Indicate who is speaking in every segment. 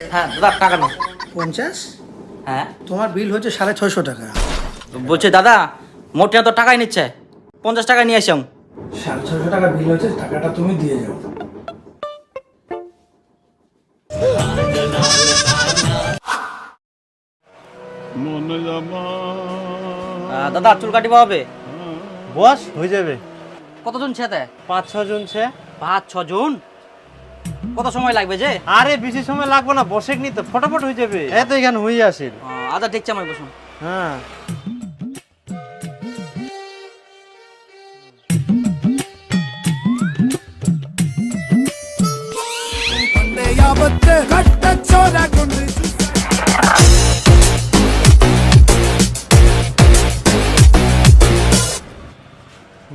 Speaker 1: হ্যাঁ দাদা টাকা নাও।
Speaker 2: পঞ্চাশ?
Speaker 1: হ্যাঁ।
Speaker 2: তোমার বিল হচ্ছে সাড়ে ছয়শো টাকা।
Speaker 1: বলছে দাদা মোটে তো টাকাই নিচ্ছে। পঞ্চাশ টাকা নিয়ে আসলাম
Speaker 2: সাড়ে ছয়শো টাকা বিল হচ্ছে টাকাটা তুমি দিয়ে যাও।
Speaker 1: দাদা চুল কাটিবা হবে?
Speaker 3: বস হয়ে যাবে।
Speaker 1: কতজন ছেতে
Speaker 3: পাঁচ ছ। জন সে
Speaker 1: পাঁচ ছজন? কত সময় লাগবে যে?
Speaker 3: আরে বেশি সময় লাগবে না বসে নি তো ফটাফট হয়ে যাবে। এত এখানে হয়ে আসিল
Speaker 1: আদা আচ্ছা, ঠিক চামাই বসুন।
Speaker 3: হ্যাঁ।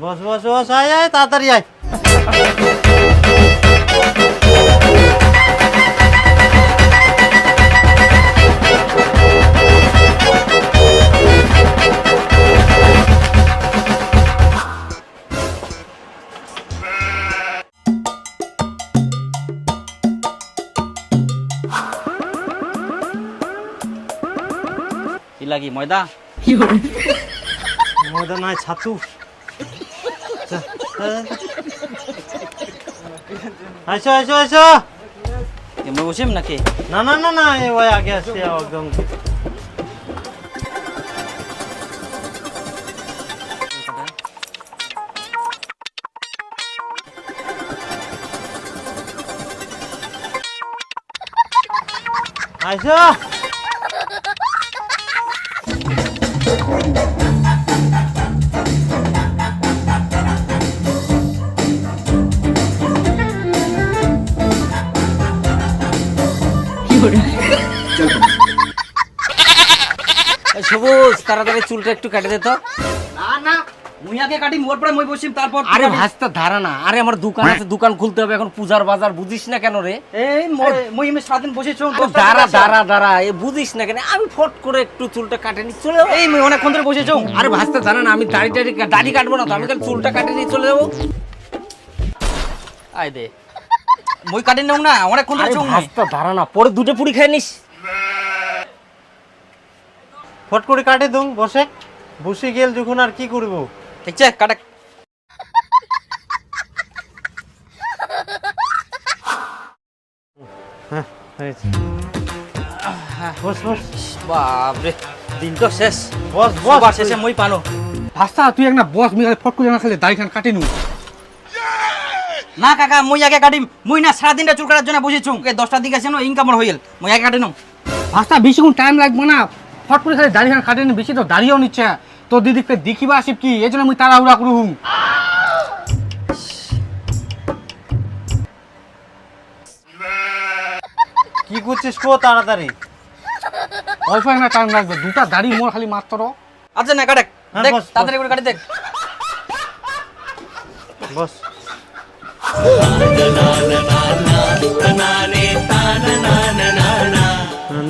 Speaker 3: বস বস বস আয় আয় তাড়াতাড়ি আয়।
Speaker 1: লাগি ময়দা
Speaker 3: ময়দা নাই ছাতু চা, চা, চা। আইসো আইসো আইসো
Speaker 1: এমনি বসিম নাকি
Speaker 3: না না না না এই ওই আগে আসছে একদম আইসো
Speaker 1: সবুজ তাড়াতাড়ি চুলটা একটু কেটে দিত না না মুই আগে কাটি মোর পরে মই বসিম তারপর
Speaker 4: আরে। ভাস্তা ধারা না আরে আমার দোকান আছে দোকান খুলতে হবে এখন পূজার বাজার বুঝিস না কেন রে?
Speaker 1: এই মোর- মুই সারাদিন বসেছ
Speaker 4: দাঁড়া দাঁড়া দাঁড়া এ বুঝিস না কেন আমি ফট করে একটু চুলটা কাটে নি চলে যাব।
Speaker 1: এই মুই অনেকক্ষণ ধরে বসেছ
Speaker 4: আরে ভাস্তা জানা না আমি দাড়ি টাড়ি দাড়ি কাটবো না তো আমি খালি চুলটা কাটে নিয়ে চলে যাব।
Speaker 1: আই দে। মই কাটি নাও না অনেকক্ষণ ধরে চুল
Speaker 4: ভাস্তা ধারা না পরে দুটো পুরি খেয়ে নিস।
Speaker 3: ফট করে কাটে দুম বসে। বসে গেল যখন আর কি করব?
Speaker 1: ঠিক আছে কাটা।
Speaker 3: হ্যাঁ হয়েছে বস বস।
Speaker 1: বাপরে দিন তো শেষ।
Speaker 3: বস
Speaker 1: সবার
Speaker 3: বস
Speaker 1: শেষে মই পানো
Speaker 2: ভাস্তা তুই একটা বস মিলে ফট করে না খালি দাড়ি খান কাটি নু
Speaker 1: না কাকা মই আগে কাটিম। মই না সারাদিনটা চুল কাটার জন্য বসেছ। দশটার দিকে আছে না ইনকাম গেল মই আগে কাটি নাও
Speaker 2: ভাস্তা বেশিক্ষণ টাইম লাগবে না। ফট করে খালি দাড়ি খান কাটি বেশি তো দাড়িও নিচ্ছে। তোর দিদিকে দেখিবা আসিব কি এই জন্য মুই তাড়াহুড়া করুম
Speaker 3: কি করছিস কো তাড়াতাড়ি
Speaker 2: অল্প একটা টাইম লাগবে দুটা দাড়ি মোর খালি মাত্র
Speaker 1: আচ্ছা না কাটে
Speaker 3: হ্যাঁ,
Speaker 1: দেখ। তাড়াতাড়ি করে কাটি দেখ
Speaker 3: বস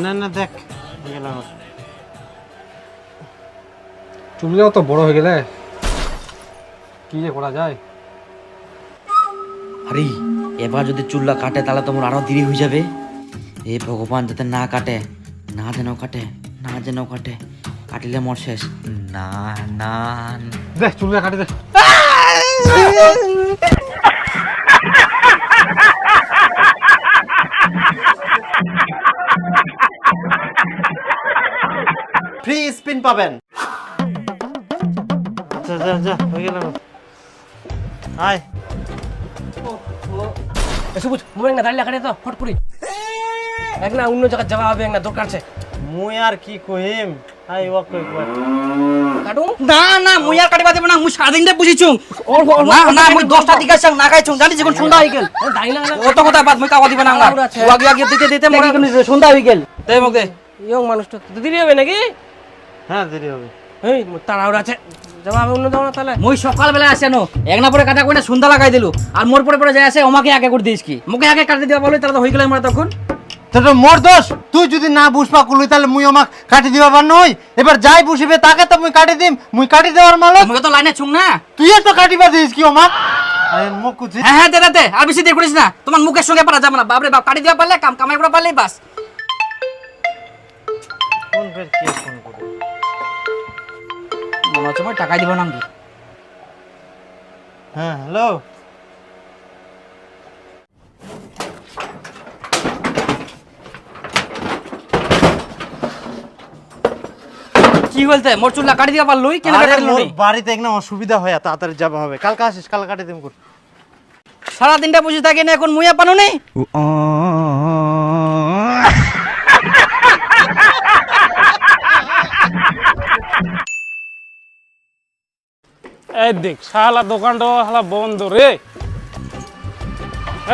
Speaker 3: না না দেখ গেলাম
Speaker 2: চুলটাও তো বড় হয়ে গেলে। কি যে করা যায়?
Speaker 1: আরে এবার যদি চুলটা কাটে তাহলে তোমার আরও দেরি হয়ে যাবে। এ ভগবান যাতে না কাটে না যেন কাটে না যেন কাটে। কাটিলে মর শেষ। না না।
Speaker 2: দেখ চুলটা কাটি দে।
Speaker 3: ফ্রি স্পিন পাবেন। যা যা যা হয়ে গেল আয়।
Speaker 4: এ সবুজ মুই একটা দাড়ি লাগাড়ে তো ফট করে। এক না অন্য জায়গায় যাওয়া হবে এক না দরকার আছে।
Speaker 3: মুই আর কি কহিম? আয় ওয়াক কই কই
Speaker 4: কাটু?
Speaker 1: না না মুই আর কাটিবা দেব না মুই সারাদিনটা বুঝিছু। না না মুই দশটা দিকে আসছাম না খাইছু জানিস যখন সন্ধ্যা হয়ে গেল।
Speaker 4: দাড়ি লাগা
Speaker 1: অত কথা বাদ মুই কাওয়া দিবা না আমার
Speaker 4: আছে।
Speaker 1: ও আগে আগে দিতে দিতে মরে সন্ধ্যা হয়ে গেল। দে মোক দে।
Speaker 4: ইয়ং মানুষটা তো দেরি হবে নাকি?
Speaker 3: হ্যাঁ দেরি হবে।
Speaker 4: এই তাড়াহুড়া আছে। যাওয়া হবে অন্য যাওয়া না তাহলে।
Speaker 1: মুই সকালবেলা আসে নো। এক পরে কাটা কইনা সন্ধ্যা লাগাই দিলু। আর মোর পরে পরে যায় আসে আমাকে আগে করে দিস কি। মুকে আগে কাটি দিবা বলে তাহলে তো হয়ে গেল আমরা তখন।
Speaker 3: তো তো মোর দোষ। তুই যদি না বুঝপা কুলি তাহলে মুই আমাক কাটি দিবা পার নই। এবার যাই বুঝিবে তাকে তো মুই কাটি দিম। মুই কাটি দেওয়ার মালক
Speaker 1: মুকে তো লাইনে ছুং না।
Speaker 3: তুই তো কাটিবা দিস কি আমাক মুখ
Speaker 1: হ্যাঁ হ্যাঁ দে দে, দে আর বেশি দেরি করিস না। তোমার মুখের সঙ্গে পারা যাবে না বাপরে বাপ কাটি দিবা পারলে কাম কামাই করা পারলেই বাস।
Speaker 3: ফের কে ফোন করে
Speaker 1: মনে হচ্ছে টাকাই দিব নাকি
Speaker 3: হ্যাঁ হ্যালো।
Speaker 1: কি বলতে মোর চুল্লা কাটি দিয়া পারলুই? কেন কাটলু
Speaker 3: মোর বাড়িতে একদম অসুবিধা হয় তাড়াতাড়ি যাবা হবে। কালকে আসিস কাল কাটে দিম কর।
Speaker 1: সারা দিনটা বসে থাকি না এখন মুইয়া পানো নেই
Speaker 5: এই দেখ শালা দোকানটা শালা বন্ধ রে।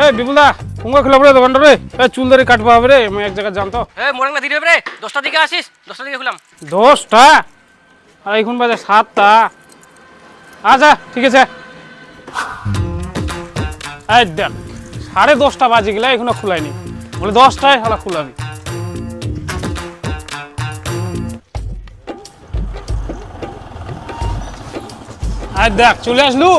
Speaker 5: এই বিপুলদা কুঙ্গা খুলে পড়ে দোকানটা রে? এই চুল ধরে কাটবা হবে রে আমি এক জায়গায় জানতো।
Speaker 4: এ মোরাং না রে দশটার দিকে আসিস দশটার দিকে খুলাম।
Speaker 5: দশটা? আর এখন বাজে সাতটা। আচ্ছা ঠিক আছে। এই দেখ সাড়ে দশটা বাজে গেলে এখনও খুলাইনি বলে দশটায় শালা খুলাবি। আর দেখ চলে আসলু?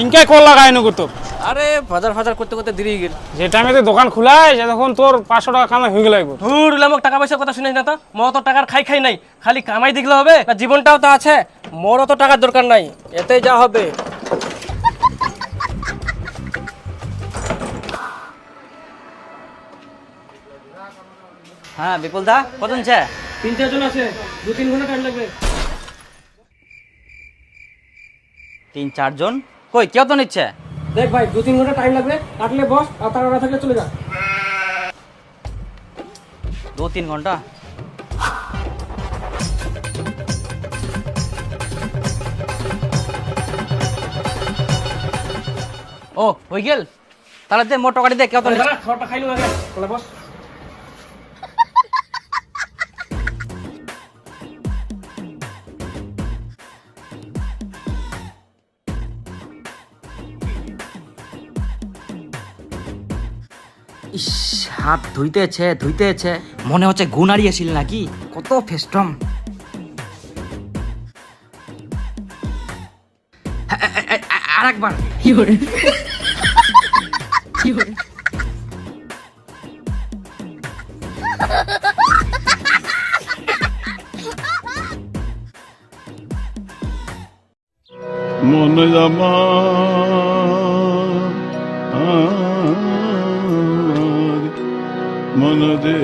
Speaker 5: ইনকাই কল লাগাই নো করতো
Speaker 4: আরে বাজার ফাজার করতে করতে দেরি গেল।
Speaker 5: যে টাইমে তুই দোকান খুলাই তখন তোর পাঁচশো টাকা কামাই হয়ে গেল
Speaker 4: ধুর লামক টাকা পয়সার কথা শুনিস না তো? মোর তো টাকার খাই খাই নাই। খালি কামাই দেখলে হবে না জীবনটাও তো আছে। মোর তো টাকার দরকার নাই। এতেই যা হবে।
Speaker 1: হ্যাঁ বিপুল দা কতন ছে
Speaker 4: তিন চারজন আছে। দু তিন ঘণ্টা টাইম লাগবে।
Speaker 1: তিন চারজন। কই কেউ তো নিচ্ছে?
Speaker 4: দেখ ভাই দু তিন ঘণ্টা টাইম লাগবে। কাটলে বস আর তারা থাকলে চলে যা।
Speaker 1: দু তিন ঘণ্টা? ও হয়ে গেল। তাহলে দে মোটর গাড়ি দে কেউ তো
Speaker 4: খাইলু আগে। বস।
Speaker 1: ইস হাত ধুইতেছে ধুইতেছে। মনে হচ্ছে গুনারি আসিল নাকি? কত ফেস্টম আর একবার
Speaker 6: মন আমার মন দে।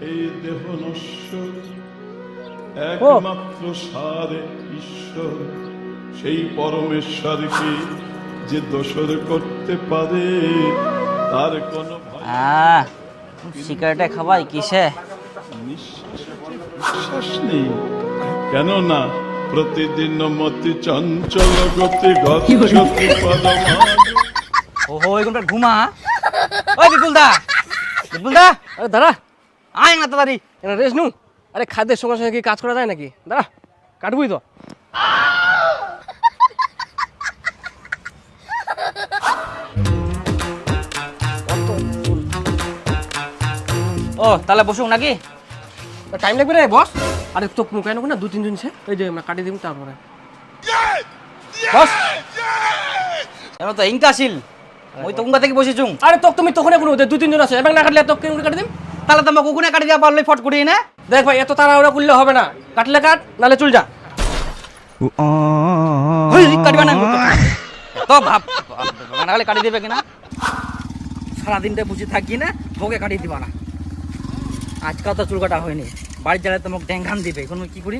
Speaker 6: এই দেহ নশ্বর একমাত্র সারে ঈশ্বর। সেই পরমেশ্বরকে যে দোষর করতে পারে? তার কোনো
Speaker 1: সিগারেটে খাবাই কিসে?
Speaker 6: বিশ্বাস নেই। কেননা প্রতিদিন মতি চঞ্চল গতি গতি পদমায়
Speaker 1: ও হো এগুলো ঘুমা। ওই বিপুল দা বিপুল দা
Speaker 4: আরে দাঁড়া।
Speaker 1: আয় না তাড়াতাড়ি।
Speaker 4: এটা রেস্ট নু। আরে খাদ্যের সঙ্গে সঙ্গে কি কাজ করা যায় নাকি? দাঁড়া কাটবই তো।
Speaker 1: ও তাহলে বসুক নাকি?
Speaker 4: টাইম লাগবে রে বস। আরে তো মুখে নেব না দু তিনজন সে? এই যে আমরা কাটিয়ে দিব তারপরে। বস
Speaker 1: এবার তো ইনকা আসিল। ওই তো উঙ্গা থেকে বসেছুং।
Speaker 4: আরে তো তুমি তখন কোনো দু তিনজন আছে। এবার না কাটলে তো কেউ কাটি দিম?
Speaker 1: তাহলে তো আমাকে উকুনে কাটি দেওয়া পারলে ফট করিয়ে না।
Speaker 4: দেখ ভাই এত তাড়াহুড়া করলে হবে না। কাটলে কাট নালে চুল যা।
Speaker 1: কাটবা না তো ভাব নাহলে কাটি দেবে কিনা? সারাদিনটা বুঝে থাকি না বউকে কাটিয়ে দিবা না। আজকাল তো চুল কাটা হয়নি। বাড়ির জ্বালায় তোমাকে ড্যাঙ্গান দিবে। এখন কি করি?